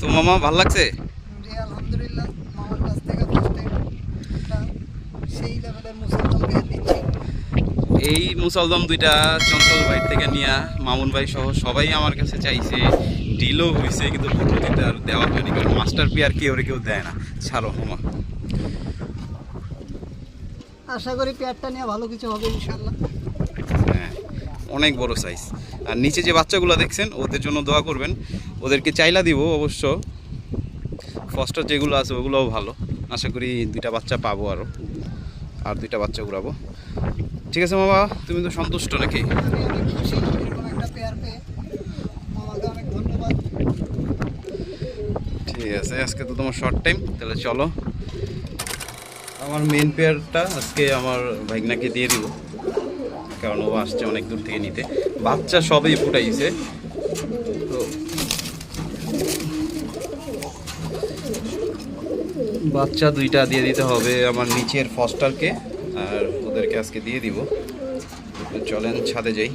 তো মামা ভালো লাগছে? জি আলহামদুলিল্লাহ মামার কাছ থেকে সেই লেভেলের মুসলমান দিচ্ছি। এই মুসলদম দুইটা চঞ্চল ভাই থেকে নিয়া মামুন ভাই সহ সবাই আমার কাছে চাইছে ডিলও হয়েছে কিন্তু পদ্ধতিতে আর দেওয়া হয়নি কারণ মাস্টার পেয়ার কেউ রে কেউ দেয় না। ছাড়ো মামা। আশা করি পেয়ারটা নিয়ে ভালো কিছু হবে ইনশাল্লাহ হ্যাঁ অনেক বড় সাইজ আর নিচে যে বাচ্চাগুলো দেখছেন, ওদের জন্য দোয়া করবেন। ওদেরকে চাইলা দিব অবশ্য। ফস্টার যেগুলো আছে, ওগুলোও ভালো। আশা করি দুইটা বাচ্চা পাবো আরও আর দুইটা বাচ্চা উড়াবো ঠিক আছে মামা, তুমি তো সন্তুষ্ট নাকি? ঠিক আছে, আজকে তো তোমার শর্ট টাইম তাহলে চলো। আমার মেন পেয়ারটা আজকে আমার ভাইগনাকে দিয়ে দিব। কারণ ও আসছে অনেক দূর থেকে নিতে। বাচ্চা সবই ফুটাইছে। তো বাচ্চা দুইটা দিয়ে দিতে হবে আমার নিচের ফস্টারকে আর ওদেরকে আজকে দিয়ে দিব। চলেন ছাদে যাই।